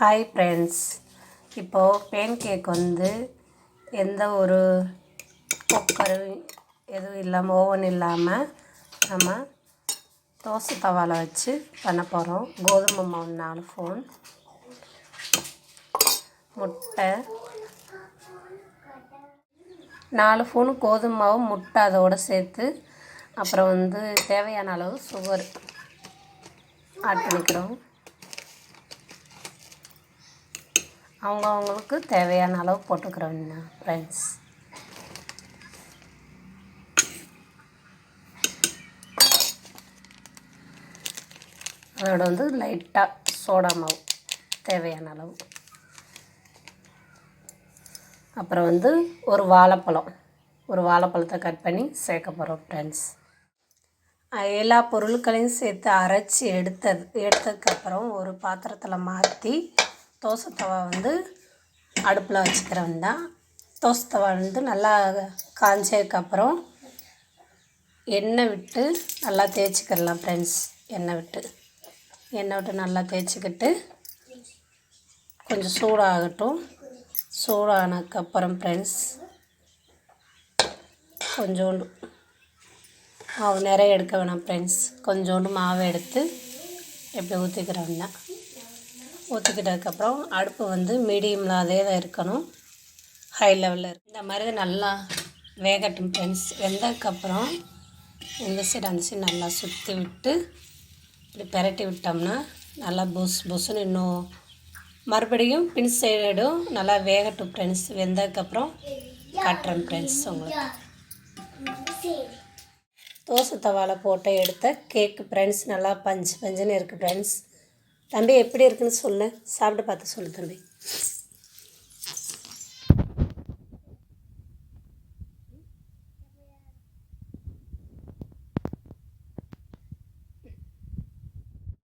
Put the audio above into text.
Hi friends இப்போது pancake வந்து எந்த ஒரு குக்கரும் எதுவும் இல்லாமல் ஓவன் இல்லாமல் நம்ம தோசை தவாவில் வச்சு பண்ண போகிறோம் கோதுமை மாவு நாலு ஃபோன் முட்டை. நாலு ஃபோனு கோதுமை மாவு முட்டை அதோடு சேர்த்து அப்புறம் வந்து தேவையான அளவு சுகர் ஆட் பண்ணிக்கிறோம். அவங்க அவங்களுக்கு தேவையான அளவு போட்டுக்கிறோங்க ஃப்ரெண்ட்ஸ் அதோட வந்து லைட்டாக சோடா மாவு தேவையான அளவு. அப்புறம் வந்து ஒரு வாழைப்பழம். ஒரு வாழைப்பழத்தை கட் பண்ணி சேர்க்க போகிறோம் ஃப்ரெண்ட்ஸ் எல்லா பொருட்களையும் சேர்த்து அரைச்சி எடுத்தது எடுத்ததுக்கப்புறம் ஒரு பாத்திரத்தில் மாற்றி தோசை தவா வந்து அடுப்பில் வச்சுக்கிறவன் தான். தோசை தவா வந்து நல்லா காஞ்சதுக்கப்புறம் எண்ணெய் விட்டு நல்லா தேய்ச்சிக்கிடலாம் ஃப்ரெண்ட்ஸ் எண்ணெய் விட்டு. எண்ணெய் விட்டு நல்லா தேய்ச்சிக்கிட்டு கொஞ்சம் சூடாகட்டும். சூடானதுக்கப்புறம் ஃப்ரெண்ட்ஸ் கொஞ்சோண்டு மாவு நிறைய எடுக்க வேணாம் ஃப்ரெண்ட்ஸ் கொஞ்சோண்டு மாவை எடுத்து எப்படி ஊற்றிக்கிறோம்னா ஊற்றிக்கிட்டதுக்கப்புறம் அடுப்பு வந்து மீடியமில் அதே தான் இருக்கணும். ஹை லெவலில் இருக்கு. இந்த மாதிரி நல்லா வேகட்டும் ஃப்ரெண்ட்ஸ் வெந்ததுக்கப்புறம் இந்த சைடு அந்த சைடு நல்லா சுற்றி விட்டு இப்படி பெரட்டி விட்டோம்னா நல்லா புஸ் புஸ்ஸுன்னு இன்னும் மறுபடியும் பின் சைடும் நல்லா வேகட்டும் ஃப்ரெண்ட்ஸ் வெந்ததுக்கப்புறம் காட்டுறேன் ஃப்ரெண்ட்ஸ் உங்களுக்கு. தோசை தவாவில் போட்டு எடுத்த கேக்கு ஃப்ரெண்ட்ஸ் நல்லா பஞ்சு பஞ்சுன்னு இருக்குது ஃப்ரெண்ட்ஸ் தம்பி எப்படி இருக்குன்னு சொல்லு. சாப்பிட்டு பார்த்து சொல்லு தம்பி.